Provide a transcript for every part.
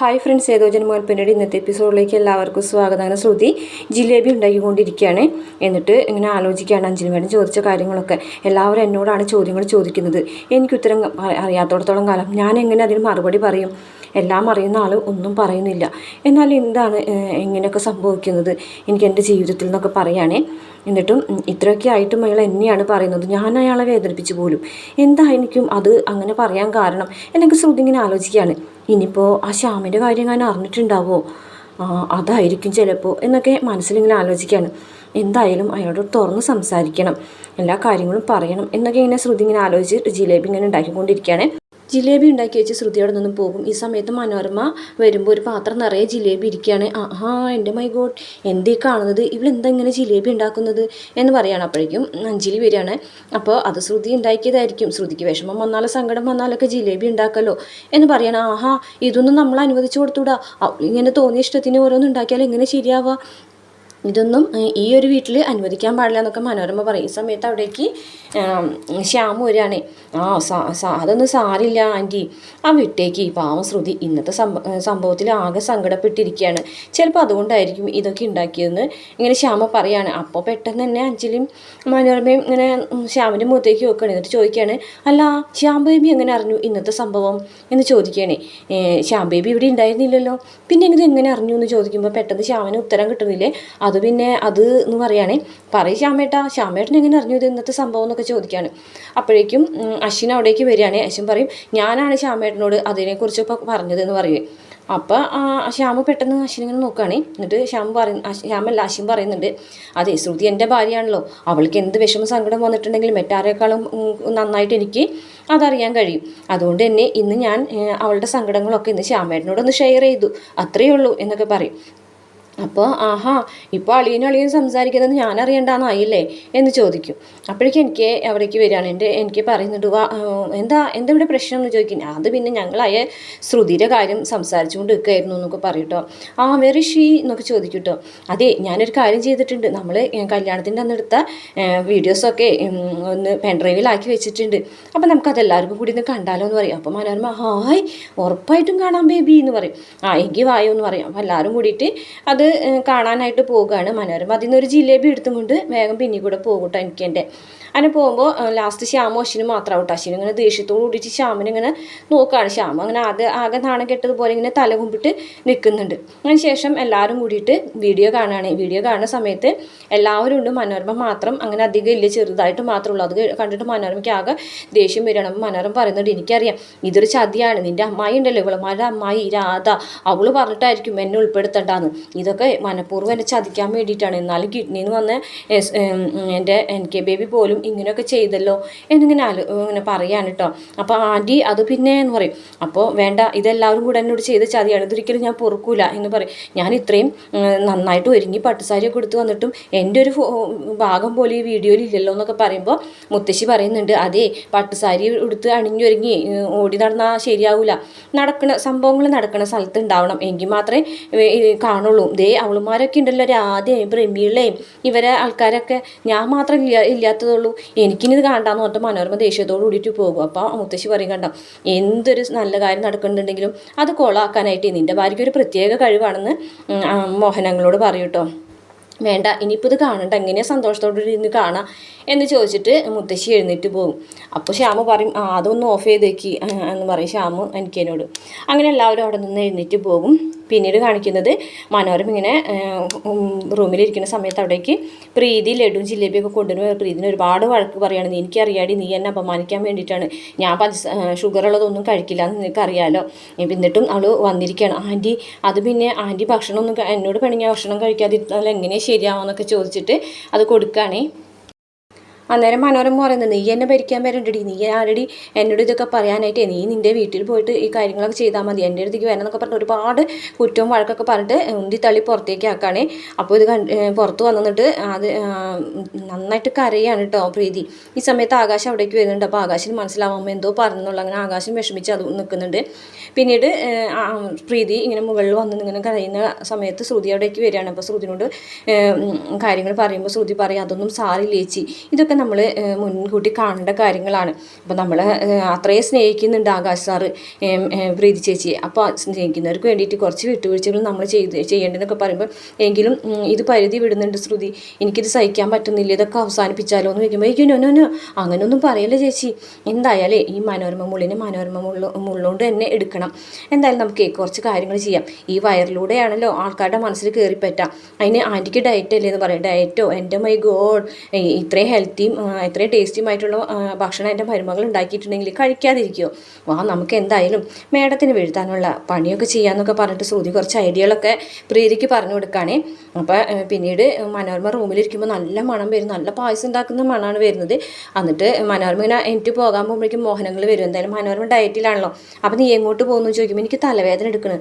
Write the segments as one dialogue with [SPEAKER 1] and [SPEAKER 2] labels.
[SPEAKER 1] Hi friends ഏതോ ജന്മങ്ങൾ പിന്നീട് ഇന്നത്തെ എപ്പിസോഡിലേക്ക് എല്ലാവർക്കും സ്വാഗതം. ശ്രുതി ജിലേബി ഉണ്ടാക്കിക്കൊണ്ടിരിക്കുകയാണ്. എന്നിട്ട് ഇങ്ങനെ ആലോചിക്കുകയാണ് അഞ്ജലി മേഡം ചോദിച്ച കാര്യങ്ങളൊക്കെ. എല്ലാവരും എന്നോടാണ് ചോദ്യങ്ങൾ ചോദിക്കുന്നത്. എനിക്ക് ഉത്തരം അറിയാത്തോടത്തോളം കാലം ഞാൻ എങ്ങനെ അതിന് മറുപടി പറയും? എല്ലാം അറിയുന്ന ആൾ ഒന്നും പറയുന്നില്ല. എന്നാൽ എന്താണ് എങ്ങനെയൊക്കെ സംഭവിക്കുന്നത്? എനിക്ക് എന്റെ ജീവിതത്തിൽ നിന്നൊക്കെ പറയുകയാണേ എന്നിട്ടും ഇത്രയൊക്കെ ആയിട്ടും അയാൾ എന്നെയാണ് പറയുന്നത്. ഞാൻ അയാളെ വേദനിപ്പിച്ചു പോലും. എന്തായിരിക്കും അത് അങ്ങനെ പറയാൻ കാരണം? എന്നൊക്കെ ശ്രുതി ഇങ്ങനെ ആലോചിക്കുകയാണ്. ഇനിയിപ്പോൾ ആ ശ്യാമിന്റെ കാര്യം ഞാൻ അറിഞ്ഞിട്ടുണ്ടാവോ? അതായിരിക്കും ചിലപ്പോൾ എന്നൊക്കെ മനസ്സിലിങ്ങനെ ആലോചിക്കുകയാണ്. എന്തായാലും അയാളോട് തുറന്ന് സംസാരിക്കണം. എല്ലാ കാര്യങ്ങളും പറയണം എന്നൊക്കെ ഇങ്ങനെ ശ്രുതി ഇങ്ങനെ ആലോചിച്ച് ജിലേബി ഇങ്ങനെ ഉണ്ടാക്കിക്കൊണ്ടിരിക്കുകയാണ്. ജിലേബി ഉണ്ടാക്കി വെച്ച് ശ്രുതിയോടെ നിന്നും പോകും. ഈ സമയത്ത് മനോരമ വരുമ്പോൾ ഒരു പാത്രം നിറയെ ജിലേബി ഇരിക്കുകയാണ്. ആഹാ എന്റെ മൈ ഗോഡ് എന്തേ കാണുന്നത്? ഇവളെന്താ ഇങ്ങനെ ജിലേബി ഉണ്ടാക്കുന്നത്? എന്ന് പറയുകയാണ് അപ്പോഴേക്കും അഞ്ജലി വരികയാണ്. അപ്പോൾ അത് ശ്രുതി ഉണ്ടാക്കിയതായിരിക്കും. ശ്രുതിക്ക് വിഷമം വന്നാലോ സങ്കടം വന്നാലൊക്കെ ജിലേബി ഉണ്ടാക്കല്ലോ എന്ന് പറയണം. ആഹാ ഇതൊന്നും നമ്മൾ അനുവദിച്ചു കൊടുത്തൂടാ. ഇങ്ങനെ തോന്നിയ ഇഷ്ടത്തിന് ഓരോന്ന് ഉണ്ടാക്കിയാൽ എങ്ങനെ ശരിയാവുക ഇതൊന്നും ഈ ഒരു വീട്ടിൽ അനുവദിക്കാൻ പാടില്ല എന്നൊക്കെ മനോരമ പറയും. ഈ സമയത്ത് അവിടേക്ക് ശ്യാമ വരികയാണ്. ആ അതൊന്നും സാരില്ല ആന്റി. ആ വിട്ടേക്ക്. പാവം ശ്രുതി ഇന്നത്തെ സംഭ സംഭവത്തിൽ ആകെ സങ്കടപ്പെട്ടിരിക്കുകയാണ്. ചിലപ്പോൾ അതുകൊണ്ടായിരിക്കും ഇതൊക്കെ ഉണ്ടാക്കിയതെന്ന് ഇങ്ങനെ ശ്യാമ പറയാണ്. അപ്പോൾ പെട്ടെന്ന് തന്നെ അഞ്ചലിയും മനോരമയും ഇങ്ങനെ ശ്യാമിന്റെ മുഖത്തേക്ക് നോക്കുകയാണ്. എന്നിട്ട് ചോദിക്കുകയാണ് അല്ല ശ്യാം ബേബി എങ്ങനെ അറിഞ്ഞു ഇന്നത്തെ സംഭവം? എന്ന് ചോദിക്കുകയാണ്. ശ്യാം ബേബി ഇവിടെ ഉണ്ടായിരുന്നില്ലല്ലോ. പിന്നെ ഇത് എങ്ങനെ അറിഞ്ഞു എന്ന് ചോദിക്കുമ്പോൾ പെട്ടെന്ന് ശ്യാമിന് ഉത്തരം കിട്ടുന്നില്ലേ? അത് പിന്നെ അത് എന്ന് പറയുകയാണേ പറയും ശ്യാമേട്ടാ ശ്യാമേട്ടൻ എങ്ങനെ അറിഞ്ഞു ഇത് ഇന്നത്തെ സംഭവം എന്നൊക്കെ ചോദിക്കുകയാണ്. അപ്പോഴേക്കും അശ്വിൻ അവിടേക്ക് വരികയാണ് അശ്വിൻ പറയും ഞാനാണ് ശ്യാമേട്ടനോട് അതിനെക്കുറിച്ച് ഇപ്പോൾ പറഞ്ഞതെന്ന് പറയുക അപ്പോൾ ശ്യാമ പെട്ടെന്ന് അശ്വിൻ ഇങ്ങനെ നോക്കുകയാണ് എന്നിട്ട് ശ്യാം പറയും ശ്യാമല്ല അശ്വിൻ പറയുന്നുണ്ട് അതെ ശ്രുതി എന്റെ ഭാര്യയാണല്ലോ അവൾക്ക് എന്ത് വിഷമ സങ്കടം വന്നിട്ടുണ്ടെങ്കിലും മറ്റാരേക്കാളും നന്നായിട്ട് എനിക്ക് അതറിയാൻ കഴിയും. അതുകൊണ്ട് തന്നെ ഇന്ന് ഞാൻ അവളുടെ സങ്കടങ്ങളൊക്കെ ഇന്ന് ശ്യാമേട്ടനോടൊന്ന് ഷെയർ ചെയ്തു അത്രയേ ഉള്ളൂ എന്നൊക്കെ പറയും. അപ്പോൾ ആഹാ ഇപ്പോൾ അളിയനും അളിയനും സംസാരിക്കുന്നത് ഞാൻ അറിയണ്ടെന്നായില്ലേ എന്ന് ചോദിക്കും. അപ്പോഴേക്കും എനിക്ക് അവിടേക്ക് വരികയാണ്. എന്റെ എനിക്ക് പറയുന്നുണ്ട് വാ എന്താ എന്താ ഇവിടെ പ്രശ്നം എന്ന് ചോദിക്കും അത് പിന്നെ ഞങ്ങളായ ശ്രുതിയുടെ കാര്യം സംസാരിച്ചുകൊണ്ട് നിൽക്കുകയായിരുന്നു എന്നൊക്കെ പറയും കേട്ടോ ആ വെറി ഷീ എന്നൊക്കെ ചോദിക്കും കേട്ടോ അതെ ഞാനൊരു കാര്യം ചെയ്തിട്ടുണ്ട്. നമ്മൾ കല്യാണത്തിന്റെ അന്നെടുത്ത വീഡിയോസൊക്കെ ഒന്ന് പെൻഡ്രൈവിലാക്കി വെച്ചിട്ടുണ്ട്. അപ്പോൾ നമുക്ക് എല്ലാവർക്കും കൂടി ഒന്ന് കണ്ടാലോ എന്ന് പറയും. അപ്പോൾ മനോരമ ഹായ് ഉറപ്പായിട്ടും കാണാം ബേബി എന്ന് പറയും. ആ എങ്കിൽ വായോ എന്ന് പറയും. അപ്പോൾ എല്ലാവരും കൂടിയിട്ട് അത് കാണാനായിട്ട് പോവുകയാണ് മനോരമ. അതിൽ നിന്നൊരു ജിലേബി എടുത്തും കൊണ്ട് വേഗം പിന്നെ കൂടെ പോകട്ടോ എനിക്ക് എന്റെ. അങ്ങനെ പോകുമ്പോൾ ലാസ്റ്റ് ശ്യാമോ അശ്വിനും മാത്രം ഔട്ട് അശ്വിനും ഇങ്ങനെ ദേഷ്യത്തോട് കൂടിയിട്ട് ശ്യാമിനെ ഇങ്ങനെ നോക്കുകയാണ് ശ്യാമ അങ്ങനെ ആകെ ആകെ നാണം കെട്ടതുപോലെ ഇങ്ങനെ തല കുമ്പിട്ട് നിൽക്കുന്നുണ്ട് അതിന് ശേഷം എല്ലാവരും കൂടിയിട്ട് വീഡിയോ കാണുകയാണ് വീഡിയോ കാണുന്ന സമയത്ത് എല്ലാവരും ഉണ്ട്. മനോരമ മാത്രം അങ്ങനെ അധികം ഇല്ല. ചെറുതായിട്ട് മാത്രമേ ഉള്ളൂ. അത് കണ്ടിട്ട് മനോരമയ്ക്ക് ആകെ ദേഷ്യം വരികയാണ് മനോരമ പറയുന്നുണ്ട് എനിക്കറിയാം ഇതൊരു ചതിയാണ്. നിന്റെ അമ്മായി ഉണ്ടല്ലോ. ഇവളമാരുടെ അമ്മായി രാധ. അവൾ പറഞ്ഞിട്ടായിരിക്കും എന്നെ ഉൾപ്പെടുത്തണ്ടാന്ന്. ഇതൊക്കെ മനഃപൂർവം എന്നെ ചതിക്കാൻ വേണ്ടിയിട്ടാണ്. എന്നാലും കിഡ്നിന്ന് വന്ന എസ്- എന്റെ എൻ കെ ബേബി പോലും ഇങ്ങനെയൊക്കെ ചെയ്തല്ലോ എന്നിങ്ങനെ ഇങ്ങനെ പറയാണ് കേട്ടോ അപ്പോൾ ആന്റി അത് പിന്നെ എന്ന് പറയും. അപ്പോൾ വേണ്ട ഇതെല്ലാവരും കൂടെ എന്നോട് ചെയ്ത ചതിയാണ്. ഇതൊരിക്കലും ഞാൻ പൊറുക്കൂല എന്ന് പറയും. ഞാൻ ഇത്രയും നന്നായിട്ട് ഒരുങ്ങി പട്ടുസാരിയൊക്കെ കൊടുത്ത് വന്നിട്ടും എന്റെ ഒരു ഭാഗം പോലെ ഈ വീഡിയോയിൽ ഇല്ലല്ലോ എന്നൊക്കെ പറയുമ്പോൾ മുത്തശ്ശി പറയുന്നുണ്ട് അതേ പട്ടുസാരി ഉടുത്ത് അണിഞ്ഞൊരുങ്ങി ഓടി നടന്നാൽ ശരിയാവില്ല നടക്കണ സംഭവങ്ങൾ നടക്കണ സ്ഥലത്ത് ഉണ്ടാവണം. എങ്കിൽ മാത്രമേ കാണുള്ളൂ. ദേ അവളുമാരൊക്കെ ഉണ്ടല്ലോ രാധയും പ്രമീളയും ഇവരെ ആൾക്കാരൊക്കെ ഞാൻ മാത്രം ഇല്ല ഇല്ലാത്തതുള്ളൂ. എനിക്കിനി ഇത് പറഞ്ഞ മനോരമ ദേഷ്യത്തോട് കൂടിയിട്ട് പോകും. അപ്പോൾ മുത്തശ്ശി പറയും കണ്ട എന്തൊരു നല്ല കാര്യം നടക്കുന്നുണ്ടെങ്കിലും അത് കൊളാക്കാനായിട്ട് നിന്റെ ഭാര്യയ്ക്ക് ഒരു പ്രത്യേക കഴിവാണെന്ന് മോഹനങ്ങളോട് പറയും കേട്ടോ. വേണ്ട ഇനിയിപ്പോൾ ഇത് കാണണ്ട. എങ്ങനെയാണ് സന്തോഷത്തോടെ ഇരുന്ന് കാണാം എന്ന് ചോദിച്ചിട്ട് മുത്തശ്ശി എഴുന്നേറ്റ് പോകും. അപ്പോൾ ശ്യാമ പറയും ആ അതൊന്ന് ഓഫ് ചെയ്തേക്ക് എന്ന് പറയും ശ്യാമ എനിക്കതിനോട് അങ്ങനെ എല്ലാവരും അവിടെ നിന്ന് എഴുന്നേറ്റ് പോകും. പിന്നീട് കാണിക്കുന്നത് മനോരം ഇങ്ങനെ റൂമിലിരിക്കുന്ന സമയത്ത് അവിടേക്ക് പ്രീതി ലഡുവും ജിലേബിയൊക്കെ കൊണ്ടുവരുമ്പോൾ പ്രീതിന് ഒരുപാട് വഴക്ക് പറയുകയാണ് എനിക്കറിയാടി നീ എന്നെ അപമാനിക്കാൻ വേണ്ടിയിട്ടാണ്. ഞാൻ പഞ്ച ഷുഗർ ഉള്ളതൊന്നും കഴിക്കില്ല എന്ന് നിനക്കറിയാലോ എന്നിട്ടും അവൾ വന്നിരിക്കുകയാണ്. ആന്റി അത് പിന്നെ ആന്റി ഭക്ഷണമൊന്നും എന്നോട് പിണങ്ങിയ ഭക്ഷണം കഴിക്കാതിരുന്നാൽ എങ്ങനെയാണ് ശരിയാവുമെന്നൊക്കെ ചോദിച്ചിട്ട് അത് കൊടുക്കുകയാണേ. അന്നേരം മനോരമ പറയുന്നത് നീ എന്നെ ഭരിക്കാൻ വരണ്ടടി. നീ ആരടി എന്നോട് ഇതൊക്കെ പറയാനായിട്ടേ. നീ നിന്റെ വീട്ടിൽ പോയിട്ട് ഈ കാര്യങ്ങളൊക്കെ ചെയ്താൽ മതി. എന്റെ അടുത്തേക്ക് വരണം എന്നൊക്കെ ഒരുപാട് കുറ്റവും വഴക്കൊക്കെ പറഞ്ഞിട്ട് ഉന്തി തള്ളി പുറത്തേക്ക് ആക്കുകയാണേ അപ്പോൾ ഇത് കണ്ട് പുറത്ത് വന്നിട്ട് അത് നന്നായിട്ട് കരയാണ് കേട്ടോ പ്രീതി. ഈ സമയത്ത് ആകാശം അവിടേക്ക് വരുന്നുണ്ട്. അപ്പോൾ ആകാശിന് മനസ്സിലാവുമ്പോൾ എന്തോ പറഞ്ഞെന്നുള്ള അങ്ങനെ ആകാശം വിഷമിച്ച് അത് നിൽക്കുന്നുണ്ട്. പിന്നീട് പ്രീതി ഇങ്ങനെ മുകളിൽ വന്ന് ഇങ്ങനെ കരയുന്ന സമയത്ത് ശ്രുതി അവിടേക്ക് വരികയാണ്. അപ്പോൾ ശ്രുതിനോട് കാര്യങ്ങൾ പറയുമ്പോൾ ശ്രുതി പറയും അതൊന്നും സാറില്ലേച്ചി ഇതൊക്കെ നമ്മൾ മുൻകൂട്ടി കാണേണ്ട കാര്യങ്ങളാണ്. അപ്പോൾ നമ്മളെ അത്രയും സ്നേഹിക്കുന്നുണ്ട് ആകാശ് സാറ് പ്രീതി ചേച്ചിയെ അപ്പോൾ സ്നേഹിക്കുന്നവർക്ക് വേണ്ടിയിട്ട് കുറച്ച് വിട്ടുവീഴ്ചകൾ നമ്മൾ ചെയ്ത് ചെയ്യേണ്ടതെന്നൊക്കെ പറയുമ്പോൾ എങ്കിലും ഇത് പരിധി വിടുന്നുണ്ട് ശ്രുതി. എനിക്കിത് സഹിക്കാൻ പറ്റുന്നില്ല ഇതൊക്കെ അവസാനിപ്പിച്ചാലോ എന്ന് ചോദിക്കുമ്പോൾ എനിക്ക് നോ അങ്ങനെയൊന്നും പറയല്ല ചേച്ചി. എന്തായാലേ ഈ മനോരമ മുള്ളിനെ മനോരമ മുള്ള മുള്ളുകൊണ്ട് തന്നെ എടുക്കണം. എന്തായാലും നമുക്ക് കുറച്ച് കാര്യങ്ങൾ ചെയ്യാം. ഈ വയറിലൂടെയാണല്ലോ ആൾക്കാരുടെ മനസ്സിൽ കയറിപ്പറ്റാം അതിന് ആന്റിക്ക് ഡയറ്റ് അല്ലേ എന്ന് പറയാം. ഡയറ്റോ എന്റെ മൈ ഗോഡ്. ഇത്രയും ഹെൽത്തിയും ഇത്രയും ഇത്രയും ടേസ്റ്റിയുമായിട്ടുള്ള ഭക്ഷണം എന്റെ മരുമകൾ ഉണ്ടാക്കിയിട്ടുണ്ടെങ്കിൽ കഴിക്കാതിരിക്കുമോ വാ നമുക്ക് എന്തായാലും മേഡത്തിന് വീഴ്ത്താനുള്ള പണിയൊക്കെ ചെയ്യാമെന്നൊക്കെ പറഞ്ഞിട്ട് ശ്രുതി കുറച്ച് ഐഡിയകളൊക്കെ പ്രീതിക്ക് പറഞ്ഞു കൊടുക്കുകയാണേ. അപ്പോൾ പിന്നീട് മനോരമ റൂമിലിരിക്കുമ്പോൾ നല്ല മണം വരും നല്ല പായസം ഉണ്ടാക്കുന്ന മണമാണ് വരുന്നത്. എന്നിട്ട് മനോരമ ഇങ്ങനെ എനിക്ക് പോകാൻ പോകുമ്പോഴേക്കും മോഹനങ്ങൾ വരും. എന്തായാലും മനോരമ ഡയറ്റിലാണല്ലോ. അപ്പോൾ നീ എങ്ങോട്ട് പോകുന്നു ചോദിക്കുമ്പോൾ എനിക്ക് തലവേദന എടുക്കണം.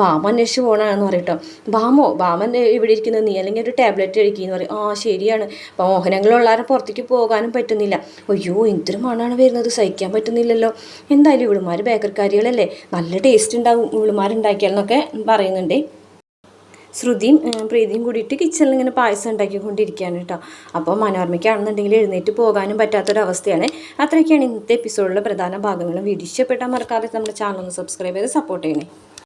[SPEAKER 1] ബാമ അന്വേഷിച്ച് പോകണമെന്ന് പറയട്ടോ ബാമോ ബാമൻ ഇവിടെ ഇരിക്കുന്നത്? നീ അല്ലെങ്കിൽ ഒരു ടാബ്ലറ്റ് കഴിക്കുകയെന്ന് പറയും. ആ ശരിയാണ്. അപ്പോൾ മോഹനങ്ങളുള്ളവരെ പുറത്തേക്ക് പോകാനും പറ്റുന്നില്ല. അയ്യോ എന്തൊരു മണമാണ് വരുന്നത്. സഹിക്കാൻ പറ്റുന്നില്ലല്ലോ. എന്തായാലും ഇവിടുമാർ ബേക്കറിക്കാരികളല്ലേ നല്ല ടേസ്റ്റ് ഉണ്ടാവും ഇവിടുമാരുണ്ടാക്കിയാലെന്നൊക്കെ പറയുന്നുണ്ട്. ശ്രുതിയും പ്രീതിയും കൂടിയിട്ട് കിച്ചണിൽ ഇങ്ങനെ പായസം ഉണ്ടാക്കിക്കൊണ്ടിരിക്കുകയാണ് കേട്ടോ. അപ്പോൾ മനോരമയ്ക്കാണെന്നുണ്ടെങ്കിൽ എഴുന്നേറ്റ് പോകാനും പറ്റാത്തൊരവസ്ഥയാണ്. അത്രയൊക്കെയാണ് ഇന്നത്തെ എപ്പിസോഡിലെ പ്രധാന ഭാഗങ്ങളും. വീഡിയോ ഇഷ്ടപ്പെട്ടാൽ മറക്കാതെ നമ്മുടെ ചാനൽ ഒന്ന് സബ്സ്ക്രൈബ് ചെയ്ത് സപ്പോർട്ട് ചെയ്യണേ.